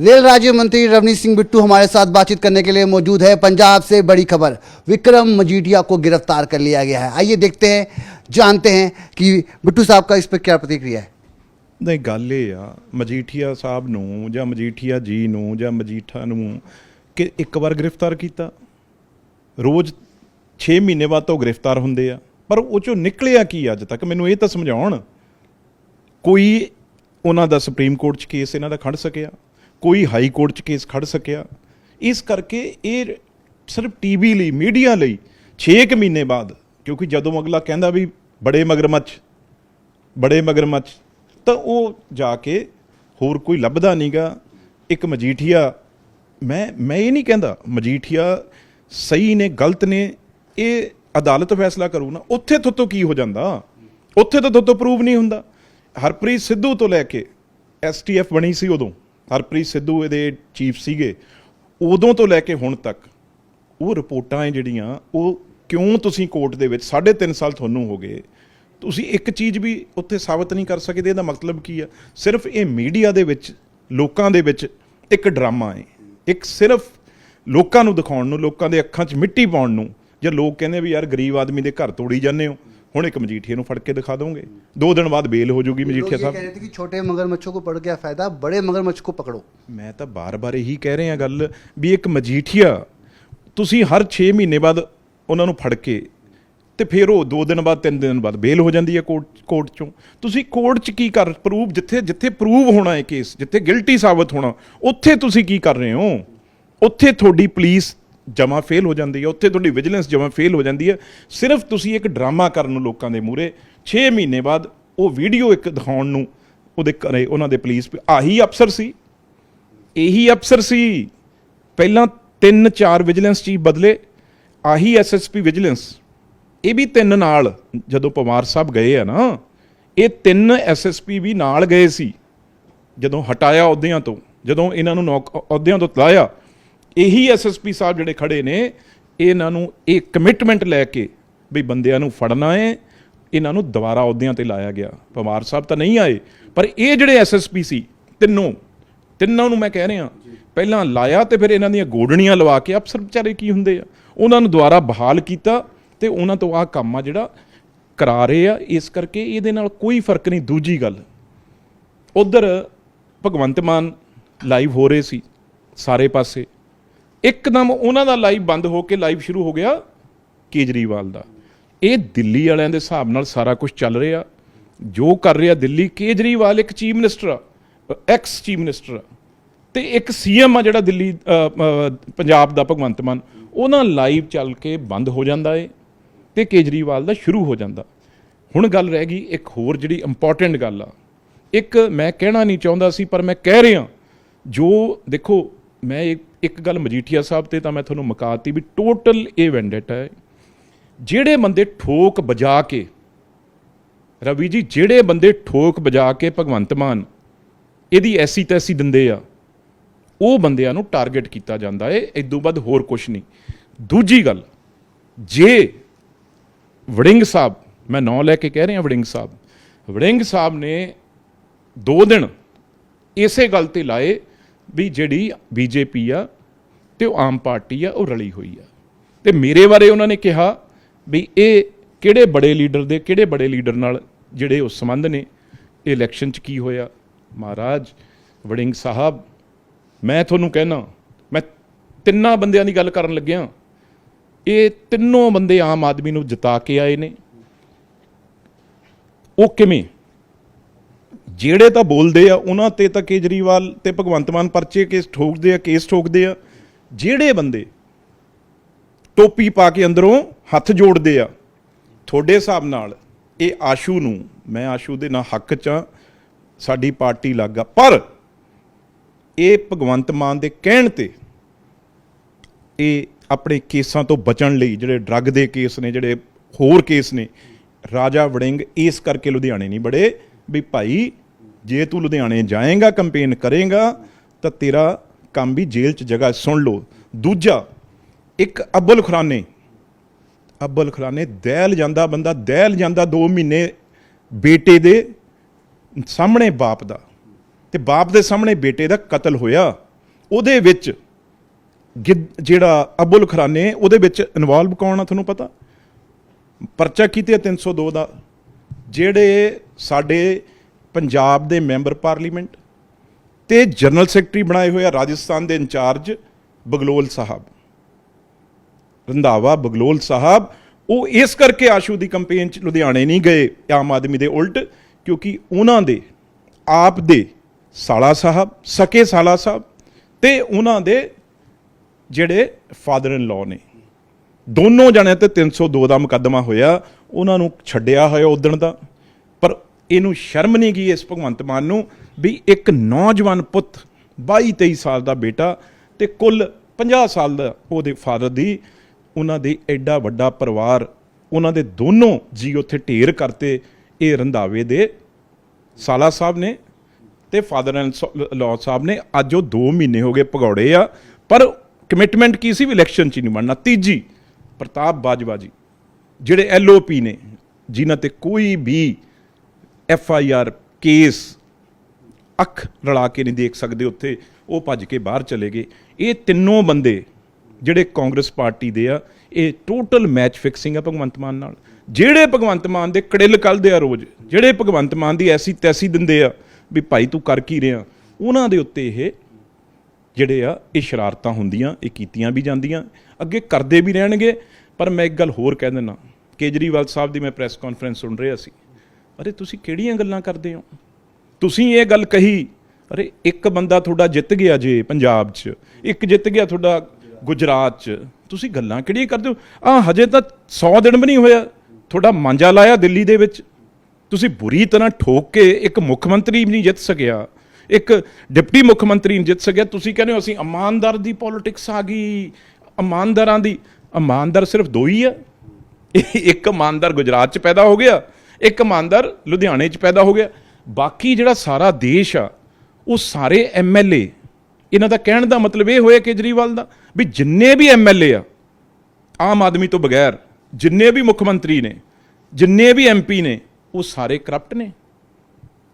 Rail राज्य मंत्री रवनीत सिंह बिट्टू हमारे साथ बातचीत करने के लिए मौजूद है पंजाब से बड़ी खबर विक्रम मजीठिया को गिरफ्तार कर लिया गया है आइए देखते हैं जानते हैं कि बिट्टू साहब का इस पर क्या प्रतिक्रिया है ਨਹੀਂ ਗੱਲ ਇਹ ਆ ਮਜੀਠੀਆ ਸਾਹਿਬ ਨੂੰ ਜਾਂ ਮਜੀਠੀਆ ਜੀ ਨੂੰ ਜਾਂ ਮਜੀਠਾ ਨੂੰ ਕਿ ਇੱਕ ਵਾਰ ਗ੍ਰਿਫਤਾਰ ਕੀਤਾ ਰੋਜ਼ 6 ਮਹੀਨੇ ਬਾਅਦ ਤੋਂ ਗ੍ਰਿਫਤਾਰ ਹੁੰਦੇ ਆ ਪਰ ਉਹ ਚੋਂ ਨਿਕਲਿਆ ਕੀ ਅੱਜ ਤੱਕ ਮੈਨੂੰ ਇਹ ਤਾਂ ਸਮਝਾਉਣ ਕੋਈ ਉਹਨਾਂ ਦਾ ਸੁਪਰੀਮ ਕੋਰਟ 'ਚ ਕੇਸ ਇਹਨਾਂ ਦਾ ਖੜ ਸਕਿਆ ਕੋਈ ਹਾਈ ਕੋਰਟ 'ਚ ਕੇਸ ਖੜ ਸਕਿਆ। ਇਸ ਕਰਕੇ ਇਹ ਸਿਰਫ ਟੀਵੀ ਲਈ, ਮੀਡੀਆ ਲਈ 6 ਕੁ ਮਹੀਨੇ ਬਾਅਦ, ਕਿਉਂਕਿ ਜਦੋਂ ਅਗਲਾ ਕਹਿੰਦਾ ਵੀ ਬੜੇ ਮਗਰਮੱਛ ਬੜੇ ਮਗਰਮੱਛ, ਤਾਂ ਉਹ ਜਾ ਕੇ ਹੋਰ ਕੋਈ ਲੱਭਦਾ ਨਹੀਂਗਾ। ਇੱਕ ਮਜੀਠੀਆ, ਮੈਂ ਮੈਂ ਇਹ ਨਹੀਂ ਕਹਿੰਦਾ, ਮਜੀਠੀਆ ਸਹੀ ਨੇ, ਗਲਤ ਨੇ, ਇਹ ਅਦਾਲਤ ਫੈਸਲਾ ਕਰੂ ਨਾ, ਉੱਥੇ ਤੋਂ ਕੀ ਹੋ ਜਾਂਦਾ? ਉੱਥੇ ਤੋਂ ਤੋਂ ਪ੍ਰੂਵ ਨਹੀਂ ਹੁੰਦਾ। ਹਰਪ੍ਰੀਤ ਸਿੱਧੂ ਤੋਂ ਲੈ ਕੇ ਐਸਟੀਐਫ ਬਣੀ ਸੀ ਉਦੋਂ। ਹਰਪ੍ਰੀਤ ਸਿੱਧੂ ਇਹਦੇ ਚੀਫ ਸੀਗੇ, ਉਦੋਂ ਤੋਂ ਲੈ ਕੇ ਹੁਣ ਤੱਕ ਉਹ ਰਿਪੋਰਟਾਂ ਹੈ ਜਿਹੜੀਆਂ, ਉਹ ਕਿਉਂ ਤੁਸੀਂ ਕੋਰਟ ਦੇ ਵਿੱਚ 3.5 ਸਾਲ ਤੁਹਾਨੂੰ ਹੋ ਗਏ? ਤੁਸੀਂ ਇੱਕ ਚੀਜ਼ ਵੀ ਉੱਥੇ ਸਾਬਤ ਨਹੀਂ ਕਰ ਸਕਦੇ, ਇਹਦਾ ਮਤਲਬ ਕੀ ਆ? ਸਿਰਫ ਇਹ ਮੀਡੀਆ ਦੇ ਵਿੱਚ, ਲੋਕਾਂ ਦੇ ਵਿੱਚ ਇੱਕ ਡਰਾਮਾ ਹੈ ਇੱਕ ਸਿਰਫ ਲੋਕਾਂ ਨੂੰ ਦਿਖਾਉਣ ਨੂੰ, ਲੋਕਾਂ ਦੇ ਅੱਖਾਂ 'ਚ ਮਿੱਟੀ ਪਾਉਣ ਨੂੰ, ਜਾਂ ਲੋਕ ਕਹਿੰਦੇ ਵੀ ਯਾਰ ਗਰੀਬ ਆਦਮੀ ਦੇ ਘਰ ਤੋੜੀ ਜਾਂਦੇ ਹੋ ਹੁਣ ਇੱਕ ਮਜੀਠੀਏ ਨੂੰ ਫੜ ਕੇ ਦਿਖਾ ਦੋਗੇ। ਦੋ ਦਿਨ ਬਾਅਦ ਬੇਲ ਹੋ ਜਾਊਗੀ ਮਜੀਠੀਆ ਸਾਹਿਬ। ਕਹਿੰਦੇ ਕਿ ਛੋਟੇ ਮਗਰਮੱਛੋਂ ਕੋ ਪੜ ਗਿਆ ਫਾਇਦਾ ਬੜੇ ਮਗਰਮੱਛ ਕੋ ਪਕੜੋ। ਮੈਂ ਤਾਂ ਬਾਰ-ਬਾਰ ਇਹੀ ਕਹਿ ਰਿਹਾ ਗੱਲ ਵੀ ਇੱਕ ਮਜੀਠੀਆ ਤੁਸੀਂ ਹਰ 6 ਮਹੀਨੇ ਬਾਅਦ ਉਹਨਾਂ ਨੂੰ ਫੜ ਕੇ ਤੇ ਫਿਰ ਉਹ ਦੋ ਦਿਨ ਬਾਅਦ ਤਿੰਨ ਦਿਨ ਬਾਅਦ ਬੇਲ ਹੋ ਜਾਂਦੀ ਹੈ ਕੋਰਟ ਕੋਰਟ ਚੋਂ। ਤੁਸੀਂ ਕੋਰਟ 'ਚ ਕੀ ਕਰ ਪ੍ਰੂਵ ਜਿੱਥੇ ਜਿੱਥੇ ਪ੍ਰੂਵ ਹੋਣਾ ਹੈ ਕੇਸ ਜਿੱਥੇ ਗਿਲਟੀ ਸਾਬਤ ਹੋਣਾ ਉੱਥੇ ਤੁਸੀਂ ਕੀ ਕਰ ਰਹੇ ਹੋ? ਉੱਥੇ ਤੁਹਾਡੀ ਪੁਲਿਸ ਜਮਾ ਫੇਲ ਹੋ ਜਾਂਦੀ ਹੈ, ਉੱਥੇ ਤੁਹਾਡੀ ਵਿਜੀਲੈਂਸ ਜਮਾ ਫੇਲ ਹੋ ਜਾਂਦੀ ਹੈ। ਸਿਰਫ ਤੁਸੀਂ ਇੱਕ ਡਰਾਮਾ ਕਰਨ ਨੂੰ ਲੋਕਾਂ ਦੇ ਮੂਹਰੇ 6 ਮਹੀਨੇ ਬਾਅਦ ਉਹ ਵੀਡੀਓ ਇੱਕ ਦਿਖਾਉਣ ਨੂੰ ਉਹਦੇ ਘਰੇ ਉਹਨਾਂ ਦੇ ਪੁਲਿਸ ਆਹੀ ਅਫਸਰ ਸੀ। ਇਹੀ ਅਫਸਰ ਸੀ। ਪਹਿਲਾਂ ਤਿੰਨ ਚਾਰ ਵਿਜੀਲੈਂਸ ਚੀਫ ਬਦਲੇ, ਆਹੀ ਐਸਐਸਪੀ ਵਿਜੀਲੈਂਸ। ਇਹ ਵੀ ਤਿੰਨ ਨਾਲ, ਜਦੋਂ ਪਵਾਰ ਸਾਹਿਬ ਗਏ ਆ ਨਾ, ਇਹ ਤਿੰਨ ਐਸਐਸਪੀ ਵੀ ਨਾਲ ਗਏ ਸੀ। ਜਦੋਂ ਹਟਾਇਆ ਅਹੁਦਿਆਂ ਤੋਂ, ਜਦੋਂ ਇਹਨਾਂ ਨੂੰ ਨੌਕ, ਅਹੁਦਿਆਂ ਤੋਂ ਲਾਇਆ ਇਹੀ ਐਸਐਸਪੀ ਸਾਹਿਬ ਜਿਹੜੇ ਖੜੇ ਨੇ, ਇਹਨਾਂ ਨੂੰ ਇਹ ਕਮਿਟਮੈਂਟ ਲੈ ਕੇ ਵੀ ਬੰਦਿਆਂ ਨੂੰ ਫੜਨਾ ਹੈ, ਇਹਨਾਂ ਨੂੰ ਦੁਬਾਰਾ ਅਹੁਦਿਆਂ ਤੇ ਲਾਇਆ ਗਿਆ। ਪਵਾਰ ਸਾਹਿਬ ਤਾਂ ਨਹੀਂ ਆਏ, ਪਰ ਇਹ ਜਿਹੜੇ ਐਸਐਸਪੀ ਸੀ, ਤਿੰਨੋਂ, ਤਿੰਨਾਂ ਨੂੰ ਮੈਂ ਕਹਿ ਰਿਹਾ, ਪਹਿਲਾਂ ਲਾਇਆ ਤੇ ਫਿਰ ਇਹਨਾਂ ਦੀਆਂ ਗੋਡਣੀਆਂ ਲਵਾ ਕੇ ਅਫਸਰ ਵਿਚਾਰੇ ਕੀ ਹੁੰਦੇ ਆ? ਉਹਨਾਂ ਨੂੰ ਦੁਬਾਰਾ ਬਹਾਲ ਕੀਤਾ ਤੇ ਉਹਨਾਂ ਤੋਂ ਆਹ ਕੰਮ ਆ ਜਿਹੜਾ ਕਰਾ ਰਹੇ ਆ, ਇਸ ਕਰਕੇ ਇਹਦੇ ਨਾਲ ਕੋਈ ਫ਼ਰਕ ਨਹੀਂ। ਦੂਜੀ ਗੱਲ, ਉਧਰ ਭਗਵੰਤ ਮਾਨ ਲਾਈਵ ਹੋ ਰਹੇ ਸੀ ਸਾਰੇ ਪਾਸੇ। ਇੱਕਦਮ ਉਹਨਾਂ ਦਾ ਲਾਈਵ ਬੰਦ ਹੋ ਕੇ ਲਾਈਵ ਸ਼ੁਰੂ ਹੋ ਗਿਆ ਕੇਜਰੀਵਾਲ ਦਾ। ਇਹ ਦਿੱਲੀ ਵਾਲਿਆਂ ਦੇ ਹਿਸਾਬ ਨਾਲ ਸਾਰਾ ਕੁਝ ਚੱਲ ਰਿਹਾ। ਜੋ ਕਰ ਰਿਹਾ ਦਿੱਲੀ, ਕੇਜਰੀਵਾਲ ਇੱਕ ਚੀਫ ਮਿਨਿਸਟਰ ਆ ਐਕਸ ਚੀਫ ਮਿਨਿਸਟਰ ਆ। ਤੇ ਇੱਕ ਸੀਐਮ ਆ ਜਿਹੜਾ ਦਿੱਲੀ ਪੰਜਾਬ ਦਾ ਭਗਵੰਤ ਮਾਨ, ਉਹਨਾਂ ਲਾਈਵ ਚੱਲ ਕੇ ਬੰਦ ਹੋ ਜਾਂਦਾ ਏ ਤੇ ਕੇਜਰੀਵਾਲ ਦਾ ਸ਼ੁਰੂ ਹੋ ਜਾਂਦਾ। ਹੁਣ ਗੱਲ ਰਹਿ ਗਈ ਇੱਕ ਹੋਰ ਜਿਹੜੀ ਇੰਪੋਰਟੈਂਟ ਗੱਲ ਆ। ਇੱਕ ਮੈਂ ਕਹਿਣਾ ਨਹੀਂ ਚਾਹੁੰਦਾ ਸੀ, ਪਰ ਮੈਂ ਕਹਿ ਰਿਹਾ ਜੋ ਦੇਖੋ, ਮੈਂ ਇੱਕ- ਇੱਕ ਗੱਲ ਮਜੀਠੀਆ ਸਾਹਿਬ ਤੇ ਤਾਂ ਮੈਂ ਤੁਹਾਨੂੰ ਮੁਕਾਤੀ ਵੀ ਟੋਟਲ ਇਹ ਵੈਂਡੇਟਾ ਹੈ, ਜਿਹੜੇ ਬੰਦੇ ਠੋਕ ਬਜਾ ਕੇ, ਰਵੀ ਜੀ, ਜਿਹੜੇ ਬੰਦੇ ਠੋਕ ਬਜਾ ਕੇ ਭਗਵੰਤ ਮਾਨ ਇਹਦੀ ਐਸੀ ਤੈਸੀ ਦਿੰਦੇ ਆ, ਉਹ ਬੰਦਿਆਂ ਨੂੰ ਟਾਰਗੇਟ ਕੀਤਾ ਜਾਂਦਾ ਏ ਇਦੋਂ ਬਾਅਦ ਹੋਰ ਕੁਝ ਨਹੀਂ। ਦੂਜੀ ਗੱਲ, ਜੇ ਵੜਿੰਗ ਸਾਹਿਬ, ਮੈਂ ਨਾਂ ਲੈ ਕੇ ਕਹਿ ਰਿਹਾ ਵੜਿੰਗ ਸਾਹਿਬ ਵੜਿੰਗ ਸਾਹਿਬ ਨੇ ਦੋ ਦਿਨ ਇਸੇ ਗੱਲ ਤੇ ਲਾਏ ਵੀ ਜਿਹੜੀ ਬੀਜੇਪੀ ਆ ਤੇ ਉਹ ਆਮ ਪਾਰਟੀ ਆ, ਉਹ ਰਲੀ ਹੋਈ ਆ। ਤੇ ਮੇਰੇ ਬਾਰੇ ਉਹਨਾਂ ਨੇ ਕਿਹਾ ਵੀ ਇਹ ਕਿਹੜੇ ਬੜੇ ਲੀਡਰ ਦੇ, ਕਿਹੜੇ ਬੜੇ ਲੀਡਰ ਨਾਲ ਜਿਹੜੇ ਉਸ ਸੰਬੰਧ ਨੇ, ਇਹ ਇਲੈਕਸ਼ਨ 'ਚ ਕੀ ਹੋਇਆ? ਮਹਾਰਾਜ, ਵੜਿੰਗ ਸਾਹਿਬ, ਮੈਂ ਤੁਹਾਨੂੰ ਕਹਿਣਾ, ਮੈਂ ਤਿੰਨਾਂ ਬੰਦਿਆਂ ਦੀ ਗੱਲ ਕਰਨ ਲੱਗਿਆ। ਇਹ ਤਿੰਨੋਂ ਬੰਦੇ ਆਮ ਆਦਮੀ ਨੂੰ ਜਿਤਾ ਕੇ ਆਏ ਨੇ। ਉਹ ਕਿਵੇਂ? ਜਿਹੜੇ ਤਾਂ ਬੋਲਦੇ ਆ, ਉਹਨਾਂ ਤੇ ਤਾਂ ਕੇਜਰੀਵਾਲ ਤੇ ਭਗਵੰਤ ਮਾਨ ਪਰਚੇ ਕੇਸ ਠੋਕਦੇ ਆ, ਕੇਸ ਠੋਕਦੇ ਆ। ਜਿਹੜੇ ਬੰਦੇ ਟੋਪੀ ਪਾ ਕੇ ਅੰਦਰੋਂ ਹੱਥ ਜੋੜਦੇ ਆ, ਤੁਹਾਡੇ ਹਿਸਾਬ ਨਾਲ ਇਹ ਆਸ਼ੂ ਨੂੰ, ਮੈਂ ਆਸ਼ੂ ਦੇ ਨਾਲ ਹੱਕ ਚ ਆ, ਸਾਡੀ ਪਾਰਟੀ ਲੱਗਾ ਪਰ ਇਹ ਭਗਵੰਤ ਮਾਨ ਦੇ ਕਹਿਣ ਤੇ ਇਹ ਆਪਣੇ ਕੇਸਾਂ ਤੋਂ ਬਚਣ ਲਈ ਜਿਹੜੇ ਡਰੱਗ ਦੇ ਕੇਸ ਨੇ, ਜਿਹੜੇ ਹੋਰ ਕੇਸ ਨੇ, ਰਾਜਾ ਵੜਿੰਗ ਇਸ ਕਰਕੇ ਲੁਧਿਆਣੇ ਨਹੀਂ ਬੜੇ ਵੀ ਭਾਈ ਜੇ ਤੂੰ ਲੁਧਿਆਣੇ ਜਾਏਗਾ ਕੰਪੇਨ ਕਰੇਗਾ, ਤਾਂ ਤੇਰਾ ਕੰਮ ਵੀ ਜੇਲ੍ਹ 'ਚ ਜਗ੍ਹਾ ਸੁਣ ਲਓ। ਦੂਜਾ, ਇੱਕ ਅਬੁਲ ਖੁਰਾਨੇ। ਅਬੁਲ ਖੁਰਾਨੇ, ਦਹਿਲ ਜਾਂਦਾ ਬੰਦਾ, ਦਹਿਲ ਜਾਂਦਾ 2 ਮਹੀਨੇ ਬੇਟੇ ਦੇ ਸਾਹਮਣੇ ਬਾਪ ਦਾ। ਤੇ ਬਾਪ ਦੇ ਸਾਹਮਣੇ ਬੇਟੇ ਦਾ ਕਤਲ ਹੋਇਆ। ਉਹਦੇ ਵਿੱਚ ਗਿੱਧ- ਜਿਹੜਾ ਅਬੁਲ ਖਰਾਨੇ, ਉਹਦੇ ਵਿੱਚ ਇਨਵੋਲਵ ਕੌਣ ਆ ਤੁਹਾਨੂੰ ਪਤਾ? ਪਰਚਾ ਕੀਤੇ 302 ਦਾ। ਜਿਹੜੇ ਸਾਡੇ ਪੰਜਾਬ ਦੇ ਮੈਂਬਰ ਪਾਰਲੀਮੈਂਟ ਤੇ ਜਨਰਲ ਸੈਕਟਰੀ ਬਣਾਏ ਹੋਏ ਆ ਰਾਜਸਥਾਨ ਦੇ ਇੰਚਾਰਜ ਬਗਲੋਲ ਸਾਹਿਬ। ਰੰਧਾਵਾ, ਬਗਲੋਲ ਸਾਹਿਬ, ਉਹ ਇਸ ਕਰਕੇ ਆਸ਼ੂ ਦੀ ਕੰਪੇਨ ਚ ਲੁਧਿਆਣੇ ਨਹੀਂ ਗਏ, ਆਮ ਆਦਮੀ ਦੇ ਉਲਟ, ਕਿਉਂਕਿ ਉਹਨਾਂ ਦੇ, ਆਪ ਦੇ ਸਾਲਾ ਸਾਹਿਬ, ਸਕੇ ਸਾਲਾ ਸਾਹਿਬ ਤੇ ਉਹਨਾਂ ਦੇ ਜਿਹੜੇ ਫਾਦਰ ਇਨ ਲਾਅ ਨੇ। ਦੋਨੋਂ ਜਣਿਆਂ ਤੇ 302 ਦਾ ਮੁਕੱਦਮਾ ਹੋਇਆ, ਉਹਨਾਂ ਨੂੰ ਛੱਡਿਆ ਹੋਇਆ ਉਦਣ ਦਾ, ਪਰ ਇਹਨੂੰ ਸ਼ਰਮ ਨਹੀਂ ਗਈ ਇਸ ਭਗਵੰਤ ਮਾਨ ਨੂੰ ਵੀ ਇੱਕ ਨੌਜਵਾਨ ਪੁੱਤ 22 23 ਸਾਲ ਦਾ ਬੇਟਾ ਤੇ ਕੁੱਲ 50 ਸਾਲ ਦਾ ਉਹਦੇ ਫਾਦਰ ਦੀ, ਉਹਨਾਂ ਦੇ ਐਡਾ ਵੱਡਾ ਪਰਿਵਾਰ, ਉਹਨਾਂ ਦੇ ਦੋਨੋਂ ਜੀ ਉੱਥੇ ਢੇਰ ਕਰਤੇ ਇਹ ਰੰਧਾਵੇ ਦੇ ਸਾਲਾ ਸਾਹਿਬ ਨੇ ਤੇ ਫਾਦਰ ਐਂਡ ਲਾਅ ਸਾਹਿਬ ਨੇ। ਅੱਜ ਉਹ 2 ਮਹੀਨੇ ਹੋ ਗਏ ਭਗੌੜੇ ਆ, ਪਰ ਕਮਿਟਮੈਂਟ ਕੀ ਸੀ ਵੀ ਇਲੈਕਸ਼ਨ ਚ ਹੀ ਨਹੀਂ ਬਣਨਾ। ਤੀਜੀ, ਪ੍ਰਤਾਪ ਬਾਜਵਾ ਜੀ, ਜਿਹੜੇ ਐਲਓਪੀ ਨੇ, ਜਿਨ੍ਹਾਂ ਤੇ ਕੋਈ ਵੀ ਐਫ ਆਈ ਆਰ ਕੇਸ ਅੱਖ ਰਲਾ ਕੇ ਨਹੀਂ ਦੇਖ ਸਕਦੇ ਉੱਥੇ, ਉਹ ਭੱਜ ਕੇ ਬਾਹਰ ਚਲੇ ਗਏ। ਇਹ ਤਿੰਨੋਂ ਬੰਦੇ ਜਿਹੜੇ ਕਾਂਗਰਸ ਪਾਰਟੀ ਦੇ ਆ, ਇਹ ਟੋਟਲ ਮੈਚ ਫਿਕਸਿੰਗ ਆ ਭਗਵੰਤ ਮਾਨ ਨਾਲ। ਜਿਹੜੇ ਭਗਵੰਤ ਮਾਨ ਦੇ ਕੜਿੱਲ ਕੱਲਦੇ ਆ ਰੋਜ਼, ਜਿਹੜੇ ਭਗਵੰਤ ਮਾਨ ਦੀ ਐਸੀ ਤੈਸੀ ਦਿੰਦੇ ਆ ਵੀ ਭਾਈ ਤੂੰ ਕਰ ਕੀ ਰਿਹਾ, ਉਹਨਾਂ ਦੇ ਉੱਤੇ ਇਹ ਜਿਹੜੇ ਆ, ਇਹ ਸ਼ਰਾਰਤਾਂ ਹੁੰਦੀਆਂ, ਇਹ ਕੀਤੀਆਂ ਵੀ ਜਾਂਦੀਆਂ, ਅੱਗੇ ਕਰਦੇ ਵੀ ਰਹਿਣਗੇ। ਪਰ ਮੈਂ ਇੱਕ ਗੱਲ ਹੋਰ ਕਹਿ ਦਿੰਦਾ, ਕੇਜਰੀਵਾਲ ਸਾਹਿਬ ਦੀ ਮੈਂ ਪ੍ਰੈਸ ਕਾਨਫਰੰਸ ਸੁਣ ਰਿਹਾ ਸੀ। ਅਰੇ ਤੁਸੀਂ ਕਿਹੜੀਆਂ ਗੱਲਾਂ ਕਰਦੇ ਹੋ? ਤੁਸੀਂ ਇਹ ਗੱਲ ਕਹੀ, ਅਰੇ ਇੱਕ ਬੰਦਾ ਤੁਹਾਡਾ ਜਿੱਤ ਗਿਆ ਜੇ ਪੰਜਾਬ 'ਚ, ਇੱਕ ਜਿੱਤ ਗਿਆ ਤੁਹਾਡਾ ਗੁਜਰਾਤ 'ਚ। ਤੁਸੀਂ ਗੱਲਾਂ ਕਿਹੜੀਆਂ ਕਰਦੇ ਹੋ? ਆ ਹਜੇ ਤਾਂ 100 ਦਿਨ ਵੀ ਨਹੀਂ ਹੋਇਆ। ਤੁਹਾਡਾ ਮਾਂਜਾ ਲਾਇਆ ਦਿੱਲੀ ਦੇ ਵਿੱਚ। ਤੁਸੀਂ ਬੁਰੀ ਤਰ੍ਹਾਂ ਠੋਕ ਕੇ ਇੱਕ ਮੁੱਖ ਮੰਤਰੀ ਵੀ ਨਹੀਂ ਜਿੱਤ ਸਕਿਆ। ਇੱਕ ਡਿਪਟੀ ਮੁੱਖ ਮੰਤਰੀ ਨਹੀਂ ਜਿੱਤ ਸਕਿਆ। ਤੁਸੀਂ ਕਹਿੰਦੇ ਹੋ ਅਸੀਂ ਇਮਾਨਦਾਰ ਦੀ ਪੋਲਿਟਿਕਸ ਆ ਗਈ, ਇਮਾਨਦਾਰਾਂ ਦੀ। ਇਮਾਨਦਾਰ ਸਿਰਫ ਦੋ ਹੀ ਆ। ਇੱਕ ਇਮਾਨਦਾਰ ਗੁਜਰਾਤ 'ਚ ਪੈਦਾ ਹੋ ਗਿਆ। ਇੱਕ ਇਮਾਨਦਾਰ ਲੁਧਿਆਣੇ 'ਚ ਪੈਦਾ ਹੋ ਗਿਆ। ਬਾਕੀ ਜਿਹੜਾ ਸਾਰਾ ਦੇਸ਼ ਆ, ਉਹ ਸਾਰੇ ਐਮਐਲਏ ਇਹਨਾਂ ਦਾ ਕਹਿਣ ਦਾ ਮਤਲਬ ਇਹ ਹੋਇਆ ਕੇਜਰੀਵਾਲ ਦਾ ਵੀ ਜਿੰਨੇ ਵੀ ਐਮਐਲਏ ਆ, ਆਮ ਆਦਮੀ ਤੋਂ ਬਗੈਰ, ਜਿੰਨੇ ਵੀ ਮੁੱਖ ਮੰਤਰੀ ਨੇ, ਜਿੰਨੇ ਵੀ ਐਮਪੀ ਨੇ, ਉਹ ਸਾਰੇ ਕਰਪਟ ਨੇ।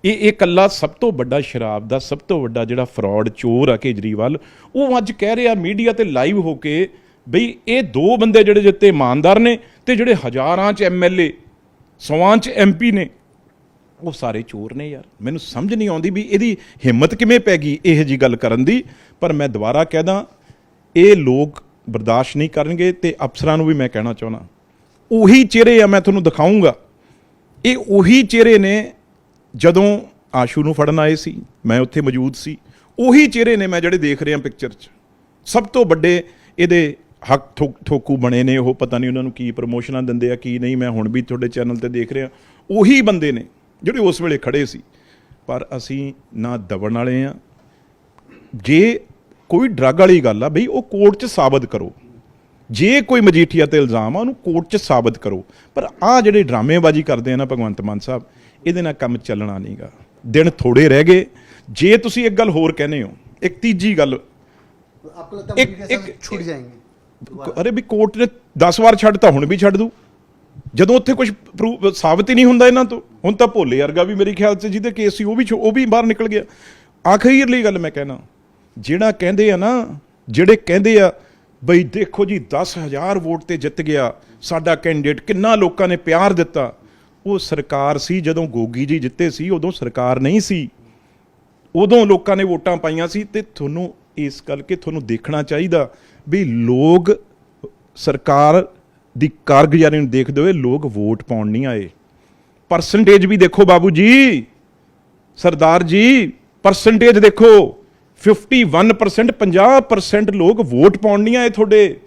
ਇਹ ਇਹ ਕੱਲਾ ਸਭ ਤੋਂ ਵੱਡਾ ਸ਼ਰਾਬ ਦਾ, ਸਭ ਤੋਂ ਵੱਡਾ ਜਿਹੜਾ ਫਰਾਡ ਚੋਰ ਆ ਕੇਜਰੀਵਾਲ, ਉਹ ਅੱਜ ਕਹਿ ਰਿਹਾ ਮੀਡੀਆ ਤੇ ਲਾਈਵ ਹੋ ਕੇ ਬਈ ਇਹ ਦੋ ਬੰਦੇ ਜਿਹੜੇ ਜਿੱਤੇ ਇਮਾਨਦਾਰ ਨੇ ਤੇ ਜਿਹੜੇ ਹਜ਼ਾਰਾਂ ਚ ਐਮਐਲਏ ਸਵਾਂ ਚ ਐਮਪੀ ਨੇ। ਉਹ ਸਾਰੇ ਚੋਰ ਨੇ ਯਾਰ। ਮੈਨੂੰ ਸਮਝ ਨਹੀਂ ਆਉਂਦੀ ਵੀ ਇਹਦੀ ਹਿੰਮਤ ਕਿਵੇਂ ਪੈ ਗਈ ਇਹ ਜੀ ਗੱਲ ਕਰਨ ਦੀ। ਪਰ ਮੈਂ ਦੁਬਾਰਾ ਕਹਿਦਾ ਇਹ ਲੋਕ ਬਰਦਾਸ਼ਤ ਨਹੀਂ ਕਰਨਗੇ ਤੇ ਅਫਸਰਾਂ ਨੂੰ ਵੀ ਮੈਂ ਕਹਿਣਾ ਚਾਹੁੰਦਾ। ਉਹੀ ਚਿਹਰੇ ਆ, ਮੈਂ ਤੁਹਾਨੂੰ ਦਿਖਾਉਂਗਾ ਇਹ ਉਹੀ ਚਿਹਰੇ ਨੇ ਜਦੋਂ ਆਸ਼ੂ ਨੂੰ ਫੜਨ ਆਏ ਸੀ, ਮੈਂ ਉੱਥੇ ਮੌਜੂਦ ਸੀ। ਉਹੀ ਚਿਹਰੇ ਨੇ ਮੈਂ ਜਿਹੜੇ ਦੇਖ ਰਿਹਾ ਪਿਕਚਰ 'ਚ। ਸਭ ਤੋਂ ਵੱਡੇ ਇਹਦੇ ਹੱਕ ਥੋਕ ਠੋਕੂ ਬਣੇ ਨੇ ਉਹ ਪਤਾ ਨਹੀਂ ਉਹਨਾਂ ਨੂੰ ਕੀ ਪ੍ਰਮੋਸ਼ਨਾਂ ਦਿੰਦੇ ਆ ਕੀ ਨਹੀਂ ਮੈਂ ਹੁਣ ਵੀ ਤੁਹਾਡੇ ਚੈਨਲ ਤੇ ਦੇਖ ਰਿਹਾ। ਉਹੀ ਬੰਦੇ ਨੇ ਜਿਹੜੇ ਉਸ ਵੇਲੇ ਖੜੇ ਸੀ। ਪਰ ਅਸੀਂ ਨਾ ਦਬਣ ਵਾਲੇ ਆ। ਜੇ ਕੋਈ ਡਰੱਗ ਵਾਲੀ ਗੱਲ ਆ ਬਈ ਉਹ ਕੋਰਟ 'ਚ ਸਾਬਤ ਕਰੋ। ਜੇ ਕੋਈ ਮਜੀਠੀਆ ਤੇ ਇਲਜ਼ਾਮ ਆ ਉਹਨੂੰ ਕੋਰਟ 'ਚ ਸਾਬਤ ਕਰੋ। ਪਰ ਆ ਜਿਹੜੇ ਡਰਾਮੇਬਾਜ਼ੀ ਕਰਦੇ ਆ ਨਾ ਭਗਵੰਤ ਮਾਨ ਸਾਹਿਬ ਇਹਦੇ ਨਾਲ ਕੰਮ ਚੱਲਣਾ ਨਹੀਂਗਾ। ਦਿਨ ਥੋੜੇ ਰਹਿ ਗਏ। ਜੇ ਤੁਸੀਂ ਇੱਕ ਗੱਲ ਹੋਰ ਕਹਿੰਦੇ ਹੋ ਇੱਕ ਤੀਜੀ ਗੱਲ ਇੱਕ ਇੱਕ ਛੁੱਟ ਜਾਏਗੀ। ਅਰੇ ਵੀ ਕੋਰਟ ਨੇ 10 ਵਾਰ ਛੱਡ ਛੱਡਤਾ ਹੁਣ ਵੀ ਛੱਡ ਦੂ ਜਦੋਂ ਉੱਥੇ ਕੁਝ ਸਾਬਤ ਹੀ ਨਹੀਂ ਹੁੰਦਾ ਇਹਨਾਂ ਤੋਂ। ਹੁਣ ਤਾਂ ਭੋਲੇ ਵਰਗਾ ਵੀ ਮੇਰੇ ਖਿਆਲ 'ਚ ਜਿਹਦੇ ਕੇਸ ਸੀ, ਉਹ ਵੀ ਉਹ ਵੀ ਬਾਹਰ ਨਿਕਲ ਗਿਆ। ਆਖਰੀਲੀ ਗੱਲ ਮੈਂ ਕਹਿਣਾ, ਜਿਹੜਾ ਕਹਿੰਦੇ ਆ ਨਾ, ਜਿਹੜੇ ਕਹਿੰਦੇ ਆ, ਬਈ ਦੇਖੋ ਜੀ 10000 ਵੋਟ ਤੇ ਜਿੱਤ ਗਿਆ, ਸਾਡਾ ਕੈਂਡੀਡੇਟ ਕਿੰਨਾ ਲੋਕਾਂ ਨੇ ਪਿਆਰ ਦਿੱਤਾ। ਉਹ ਸਰਕਾਰ ਸੀ, ਜਦੋਂ ਗੋਗੀ ਜੀ ਜਿੱਤੇ ਸੀ, ਉਦੋਂ ਸਰਕਾਰ ਨਹੀਂ ਸੀ। ਉਦੋਂ ਲੋਕਾਂ ਨੇ ਵੋਟਾਂ ਪਾਈਆਂ ਸੀ ਤੇ ਤੁਹਾਨੂੰ ਇਸ ਕਰਕੇ ਤੁਹਾਨੂੰ ਦੇਖਣਾ ਚਾਹੀਦਾ। ਵੀ ਲੋਕ ਸਰਕਾਰ ਦੀ ਕਾਰਗੁਜ਼ਾਰੀ ਨੂੰ ਦੇਖਦੇ ਹੋਏ ਲੋਕ ਵੋਟ ਪਾਉਣ ਨਹੀਂ ਆਏ। ਪਰਸੈਂਟੇਜ ਵੀ ਦੇਖੋ ਬਾਬੂ ਜੀ, ਸਰਦਾਰ ਜੀ ਪਰਸੈਂਟੇਜ ਦੇਖੋ। 51% 50% ਲੋਕ ਵੋਟ ਪਾਉਣ ਨਹੀਂ ਆਏ ਤੁਹਾਡੇ।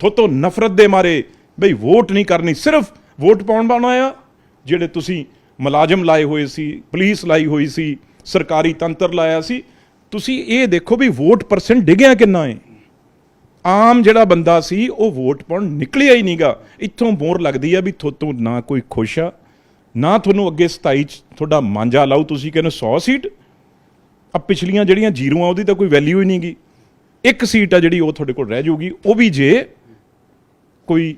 ਥੋਤੋਂ ਨਫ਼ਰਤ ਦੇ ਮਾਰੇ ਬਈ ਵੋਟ ਨਹੀਂ ਕਰਨੀ, ਸਿਰਫ ਵੋਟ ਪਾਉਣ ਬਾਣਾ ਆ, ਜਿਹੜੇ ਤੁਸੀਂ ਮੁਲਾਜ਼ਮ ਲਾਏ ਹੋਏ ਸੀ, ਪੁਲਿਸ ਲਾਈ ਹੋਈ ਸੀ, ਸਰਕਾਰੀ ਤੰਤਰ ਲਾਇਆ ਸੀ। ਤੁਸੀਂ ਇਹ ਦੇਖੋ ਵੀ ਵੋਟ ਪਰਸੈਂਟ ਡਿੱਗਿਆ ਕਿੰਨਾ ਹੈ ਆਮ ਜਿਹੜਾ ਬੰਦਾ ਸੀ ਉਹ ਵੋਟ ਪਾਉਣ ਨਿਕਲਿਆ ਹੀ ਨਹੀਂਗਾ ਇੱਥੋਂ ਮੋਰ ਲੱਗਦੀ ਆ ਵੀ ਥੋਤੋਂ ਨਾ ਕੋਈ ਖੁਸ਼ ਆ ਨਾ ਤੁਹਾਨੂੰ ਅੱਗੇ 27 ਚ ਤੁਹਾਡਾ ਮਾਂਜਾ ਲਾਉ ਤੁਸੀਂ ਕਹਿੰਦੇ 100 ਸੀਟ ਆ ਪਿਛਲੀਆਂ ਜਿਹੜੀਆਂ ਜ਼ੀਰੋਆਂ ਉਹਦੀ ਤਾਂ ਕੋਈ ਵੈਲਿਊ ਹੀ ਨਹੀਂਗੀ ਇੱਕ ਸੀਟ ਆ ਜਿਹੜੀ ਉਹ ਤੁਹਾਡੇ ਕੋਲ ਰਹਿ ਜਾਊਗੀ ਉਹ ਵੀ ਜੇ ਕੋਈ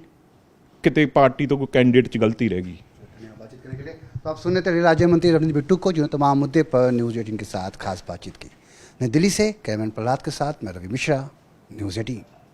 ਕਿਤੇ ਪਾਰਟੀ ਤੋਂ ਕੋਈ ਕੈਂਡੀਡੇਟ 'ਚ ਗਲਤੀ ਰਹਿ गई बातचीत करने के लिए तो आप सुन रहे थे राज्य मंत्री रविंद्र बिट्टू को जिन्होंने तमाम मुद्दे पर न्यूज एटीन के साथ खास बातचीत की नई दिल्ली से कैमन प्रहलाद के साथ मैं रवि मिश्रा न्यूज़ एटीन